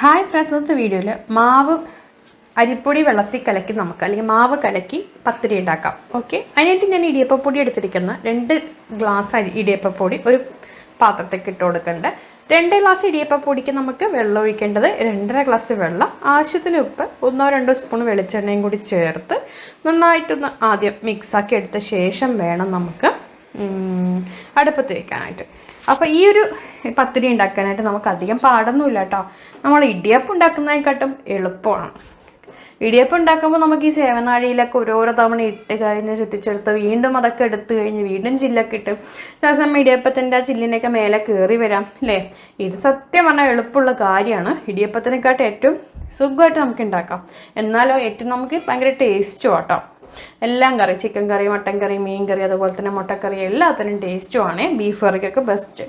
Hi friends ഇന്നത്തെ വീഡിയോയിൽ മാവ് അരിപ്പൊടി വെള്ളത്തിൽ കലക്കി നമുക്ക് അല്ലെങ്കിൽ മാവ് കലക്കി പത്തിരി ഉണ്ടാക്കാം. ഓക്കെ അതിനായിട്ട് ഞാൻ ഇടിയപ്പപ്പൊടി എടുത്തിരിക്കുന്ന. രണ്ട് ഗ്ലാസ് അരി ഒരു പാത്രത്തേക്ക് ഇട്ട് കൊടുക്കേണ്ടത് രണ്ട് ഗ്ലാസ് ഇടിയപ്പപ്പൊടിക്ക് നമുക്ക് വെള്ളം ഒഴിക്കേണ്ടത് രണ്ടര ഗ്ലാസ് വെള്ളം. ആവശ്യത്തിന് ഉപ്പ് ഒന്നോ രണ്ടോ സ്പൂൺ വെളിച്ചെണ്ണയും കൂടി ചേർത്ത് നന്നായിട്ടൊന്ന് ആദ്യം മിക്സാക്കി എടുത്ത ശേഷം വേണം നമുക്ക് അടുപ്പത്ത് വെക്കാനായിട്ട് അപ്പോൾ ഈ ഒരു പത്തിരി ഉണ്ടാക്കാനായിട്ട് നമുക്ക് അധികം പാടൊന്നുമില്ല കേട്ടോ. നമ്മൾ ഇടിയപ്പം ഉണ്ടാക്കുന്നതിനെക്കാട്ടും എളുപ്പമാണ്. ഇടിയപ്പം ഉണ്ടാക്കുമ്പോൾ നമുക്ക് ഈ സേവനാഴിയിലൊക്കെ ഓരോരോ തവണ ഇട്ട് കഴിഞ്ഞ് ചുറ്റിച്ചെടുത്ത് വീണ്ടും അതൊക്കെ എടുത്തു കഴിഞ്ഞ് വീണ്ടും ചില്ലൊക്കെ ഇട്ട് ചില സമയം ഇടിയപ്പത്തിന്റെ ആ ചില്ലിനൊക്കെ മേലെ കയറി വരാം അല്ലേ? ഇത് സത്യം പറഞ്ഞാൽ എളുപ്പമുള്ള കാര്യമാണ്. ഇടിയപ്പത്തിനെക്കാട്ടും ഏറ്റവും സുഖമായിട്ട് നമുക്ക് ഉണ്ടാക്കാം. എന്നാലോ ഏറ്റവും നമുക്ക് ഭയങ്കര ടേസ്റ്റും കേട്ടോ എല്ലാം കറി ചിക്കൻ കറി മട്ടൻ കറി മീൻ കറി അതുപോലെ തന്നെ മുട്ടക്കറി എല്ലാത്തിനും ടേസ്റ്റും ആണ് ബീഫ് കറിക്കൊക്കെ ബെസ്റ്റ്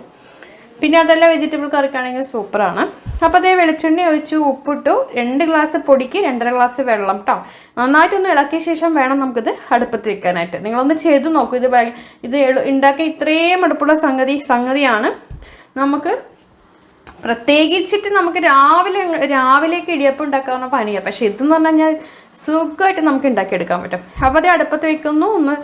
പിന്നെ അതല്ല വെജിറ്റബിൾ കറിക്കാണെങ്കിൽ സൂപ്പറാണ് അപ്പോൾ അതേ വെളിച്ചെണ്ണ ഒഴിച്ചു ഉപ്പിട്ടു. രണ്ട് ഗ്ലാസ് പൊടിക്ക് രണ്ടര ഗ്ലാസ് വെള്ളം കേട്ടോ നന്നായിട്ടൊന്ന് ഇളക്കിയ ശേഷം വേണം നമുക്കിത് അടുപ്പത്ത് വെക്കാനായിട്ട്. നിങ്ങളൊന്ന് ചെയ്ത് നോക്കൂ. ഇത് ഇത് ഉണ്ടാക്കിയ ഇത്രയും അടുപ്പുള്ള സംഗതി സംഗതിയാണ്. നമുക്ക് പ്രത്യേകിച്ചിട്ട് നമുക്ക് രാവിലെ രാവിലെ രാവിലേക്ക് ഇടിയപ്പം ഉണ്ടാക്കാവുന്ന പണിയാണ് പക്ഷെ ഇതെന്ന് പറഞ്ഞു കഴിഞ്ഞാൽ സുഖമായിട്ട് നമുക്ക് ഉണ്ടാക്കിയെടുക്കാൻ പറ്റും. അപ്പോൾ അത് അടുപ്പത്ത് വെക്കുന്നു. ഒന്ന്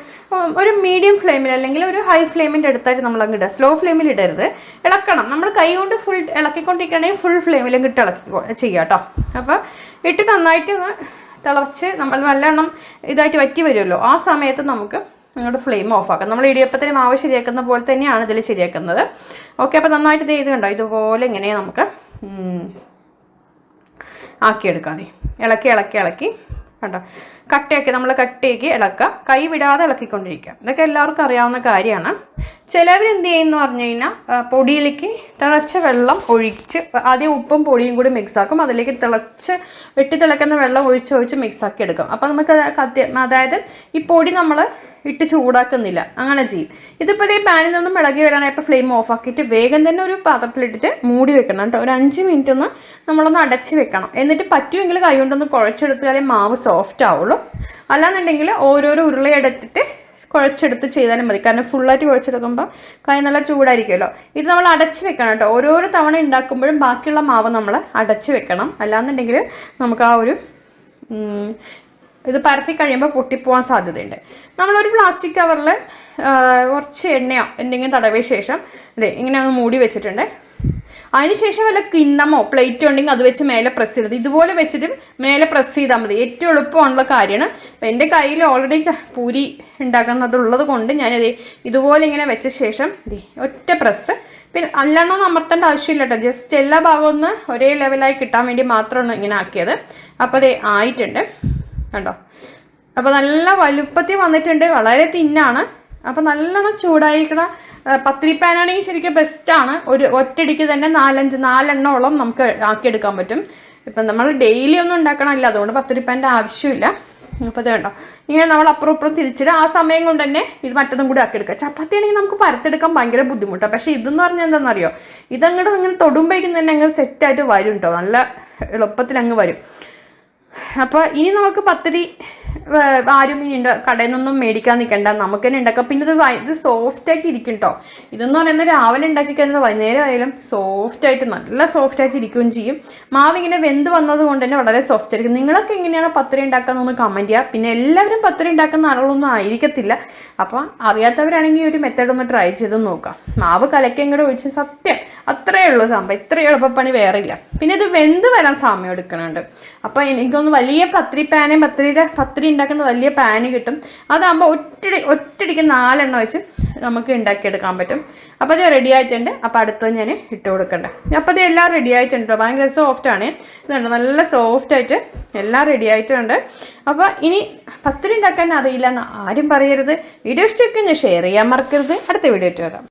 ഒരു മീഡിയം ഫ്ലെയിമിൽ അല്ലെങ്കിൽ ഒരു ഹൈ ഫ്ലെയിമിന്റെ അടുത്തായിട്ട് നമ്മൾ അങ്ങ് ഇടുക. സ്ലോ ഫ്ലെയിമിൽ ഇടരുത്. ഇളക്കണം. നമ്മൾ കൈ കൊണ്ട് ഫുൾ ഇളക്കിക്കൊണ്ടിരിക്കുകയാണെങ്കിൽ ഫുൾ ഫ്ലെയിമിലും ഇട്ട് ഇളക്കി ചെയ്യുക കേട്ടോ. അപ്പോൾ ഇട്ട് നന്നായിട്ട് തിളച്ച് നമ്മൾ നല്ലവണ്ണം ഇതായിട്ട് വറ്റി വരുമല്ലോ. ആ സമയത്ത് നമുക്ക് നിങ്ങളുടെ ഫ്ലെയിം ഓഫാക്കാം നമ്മൾ ഇടിയപ്പത്തിന് മാവ് ശരിയാക്കുന്ന പോലെ തന്നെയാണ് ഇതിൽ ശരിയാക്കുന്നത്. ഓക്കെ അപ്പോൾ നന്നായിട്ട് ഇത് ചെയ്തുകൊണ്ടോ ഇതുപോലെ ഇങ്ങനെയാണ് നമുക്ക് ആക്കിയെടുക്കാം മതി ഇളക്കി ഇളക്കി ഇളക്കി. കണ്ടോ? കട്ടയാക്കി നമ്മൾ കട്ടയാക്കി ഇളക്കുക. കൈ വിടാതെ ഇളക്കിക്കൊണ്ടിരിക്കുക. ഇതൊക്കെ എല്ലാവർക്കും അറിയാവുന്ന കാര്യമാണ്. ചിലവർ എന്ത് ചെയ്യുമെന്ന് പറഞ്ഞു കഴിഞ്ഞാൽ പൊടിയിലേക്ക് തിളച്ച വെള്ളം ഒഴിച്ച് ആദ്യം ഉപ്പും പൊടിയും കൂടി മിക്സ് ആക്കും. അതിലേക്ക് തിളച്ച് വെട്ടി തിളക്കുന്ന വെള്ളം ഒഴിച്ച് ഒഴിച്ച് മിക്സ് ആക്കി എടുക്കും. അപ്പോൾ നമുക്ക് അതായത് ഈ പൊടി നമ്മൾ ഇട്ട് ചൂടാക്കുന്നില്ല. അങ്ങനെ ചെയ്യും. ഇതിപ്പോൾ ഈ പാനിൽ നിന്നും ഇളകി വരാനായപ്പോൾ ഫ്ലെയിം ഓഫ് ആക്കിയിട്ട് വേഗം തന്നെ ഒരു പാത്രത്തിലിട്ടിട്ട് മൂടി വെക്കണം കേട്ടോ. ഒരു അഞ്ച് മിനിറ്റ് ഒന്ന് നമ്മളൊന്ന് അടച്ച് വെക്കണം. എന്നിട്ട് പറ്റുമെങ്കിൽ കൈ കൊണ്ടൊന്ന് കുഴച്ചെടുത്താലേ മാവ് സോഫ്റ്റ് ആവുള്ളൂ. അല്ലാന്നുണ്ടെങ്കിൽ ഓരോരോ ഉരുളയെടുത്തിട്ട് കുഴച്ചെടുത്ത് ചെയ്താലും മതി. കാരണം ഫുള്ളായിട്ട് കുഴച്ചെടുക്കുമ്പോൾ കൈ നല്ല ചൂടായിരിക്കുമല്ലോ. ഇത് നമ്മൾ അടച്ച് വെക്കണം കേട്ടോ. ഓരോരോ തവണ ഉണ്ടാക്കുമ്പോഴും ബാക്കിയുള്ള മാവ് നമ്മൾ അടച്ച് വെക്കണം. അല്ലാന്നുണ്ടെങ്കിൽ നമുക്ക് ആ ഒരു ഇത് പരത്തി കഴിയുമ്പോൾ പൊട്ടിപ്പോവാൻ സാധ്യതയുണ്ട്. നമ്മളൊരു പ്ലാസ്റ്റിക് കവറിൽ കുറച്ച് എണ്ണയോ എന്തെങ്കിലും തടവിയ ശേഷം അതെ ഇങ്ങനെ ഒന്ന് മൂടി വെച്ചിട്ടുണ്ട്. അതിനുശേഷം വല്ല കിണ്ണമോ പ്ലേറ്റോ ഉണ്ടെങ്കിൽ അത് വെച്ച് മേലെ പ്രസ് ചെയ്തത് ഇതുപോലെ വെച്ചിട്ട് മേലെ പ്രസ് ചെയ്താൽ മതി. ഏറ്റവും എളുപ്പമുള്ള കാര്യമാണ്. അപ്പം എന്റെ കയ്യിൽ ഓൾറെഡി പൂരി ഉണ്ടാക്കുന്നതുള്ളത് കൊണ്ട് ഞാനത് ഇതുപോലെ ഇങ്ങനെ വെച്ച ശേഷം ഒറ്റ പ്രസ് പിന്നെ അല്ലെണ്ണം അമർത്തേണ്ട ആവശ്യമില്ല കേട്ടോ ജസ്റ്റ് എല്ലാ ഭാഗവും ഒന്ന് ഒരേ ലെവലായി കിട്ടാൻ വേണ്ടി മാത്രമാണ് ഇങ്ങനെ ആക്കിയത്. അപ്പോൾ അത് ആയിട്ടുണ്ട്. കണ്ടോ? അപ്പോൾ നല്ല വലുപ്പത്തിൽ വന്നിട്ടുണ്ട്. വളരെ തിന്നാണ്. അപ്പോൾ നല്ലോണം ചൂടായിരിക്കണ പത്തിരി പാനാണെങ്കിൽ ശരിക്കും ബെസ്റ്റാണ് ഒരു ഒറ്റടിക്ക് തന്നെ നാലഞ്ച് നാലെണ്ണോളം നമുക്ക് ആക്കിയെടുക്കാൻ പറ്റും. ഇപ്പം നമ്മൾ ഡെയിലി ഒന്നും ഉണ്ടാക്കണമില്ല. അതുകൊണ്ട് പത്തിരി പാന്റെ ആവശ്യമില്ല. അപ്പോൾ ഇത് കണ്ടോ? ഇങ്ങനെ നമ്മൾ അപ്പുറം അപ്പുറം തിരിച്ചിട്ട് ആ സമയം കൊണ്ട് തന്നെ ഇത് മറ്റതും കൂടി ആക്കിയെടുക്കുക. ചപ്പാത്തി ആണെങ്കിൽ നമുക്ക് പരത്തെടുക്കാൻ ഭയങ്കര ബുദ്ധിമുട്ടാണ് പക്ഷേ ഇതെന്ന് പറഞ്ഞാൽ എന്താണെന്നറിയോ? ഇതങ്ങോട്ട് ഇങ്ങനെ തൊടുമ്പോഴേക്കും തന്നെ അങ്ങ് സെറ്റായിട്ട് വരും കേട്ടോ നല്ല എളുപ്പത്തിൽ അങ്ങ് വരും. അപ്പോൾ ഇനി നമുക്ക് പത്തിരി ആരും ഇനി കടയിൽ നിന്നൊന്നും മേടിക്കാൻ നിൽക്കണ്ട നമുക്ക് തന്നെ ഉണ്ടാക്കാം പിന്നെ ഇത് ഇത് സോഫ്റ്റ് ആയിട്ട് ഇരിക്കും കേട്ടോ ഇതെന്ന് പറയുന്നത് രാവിലെ ഉണ്ടാക്കി കഴിഞ്ഞാൽ വൈകുന്നേരം ആയാലും സോഫ്റ്റ് ആയിട്ട് നല്ല സോഫ്റ്റ് ആയിട്ട് ഇരിക്കുകയും ചെയ്യും. മാവ് ഇങ്ങനെ വെന്ത് വന്നത് കൊണ്ട് തന്നെ വളരെ സോഫ്റ്റ് ആയിരിക്കും. നിങ്ങളൊക്കെ എങ്ങനെയാണ് പത്തിരി ഉണ്ടാക്കാന്നൊന്ന് കമന്റ് ചെയ്യുക പിന്നെ എല്ലാവരും പത്തിരി ഉണ്ടാക്കുന്ന ആളുകളൊന്നും ആയിരിക്കത്തില്ല. അപ്പോൾ അറിയാത്തവരാണെങ്കിൽ ഒരു മെത്തേഡ് ഒന്ന് ട്രൈ ചെയ്ത് നോക്കാം. മാവ് കലക്കി അങ്ങോട്ട് ഒഴിച്ച് സത്യം. അത്രയേ ഉള്ളൂ സംഭവം ഇത്ര എളുപ്പപ്പണി വേറെ ഇല്ല. പിന്നെ ഇത് വെന്ത് വരാൻ സമയം എടുക്കുന്നുണ്ട് അപ്പോൾ എനിക്കൊന്ന് വലിയ പത്രി പാനും പത്രിയുടെ പത്രി ഉണ്ടാക്കുന്ന വലിയ പാന് കിട്ടും. അതാകുമ്പോൾ ഒറ്റടി ഒറ്റടിക്ക് നാലെണ്ണം വെച്ച് നമുക്ക് ഉണ്ടാക്കിയെടുക്കാൻ പറ്റും. അപ്പോൾ അത് റെഡി ആയിട്ടുണ്ട്. അപ്പോൾ അടുത്തത് ഞാൻ ഇട്ട് കൊടുക്കണ്ടേ. അപ്പോൾ ഇത് എല്ലാം റെഡി ആയിട്ടുണ്ട് ഭയങ്കര സോഫ്റ്റാണ് ഇതുണ്ട്. നല്ല സോഫ്റ്റ് ആയിട്ട് എല്ലാം റെഡി ആയിട്ടുണ്ട്. അപ്പോൾ ഇനി പത്തിരി ഉണ്ടാക്കാൻ അറിയില്ല എന്ന് ആരും പറയരുത്. വീഡിയോ ഇഷ്ടമൊക്കെ ഞാൻ ഷെയർ ചെയ്യാൻ മറക്കരുത്. അടുത്ത വീഡിയോ ഇട്ട് വരാം.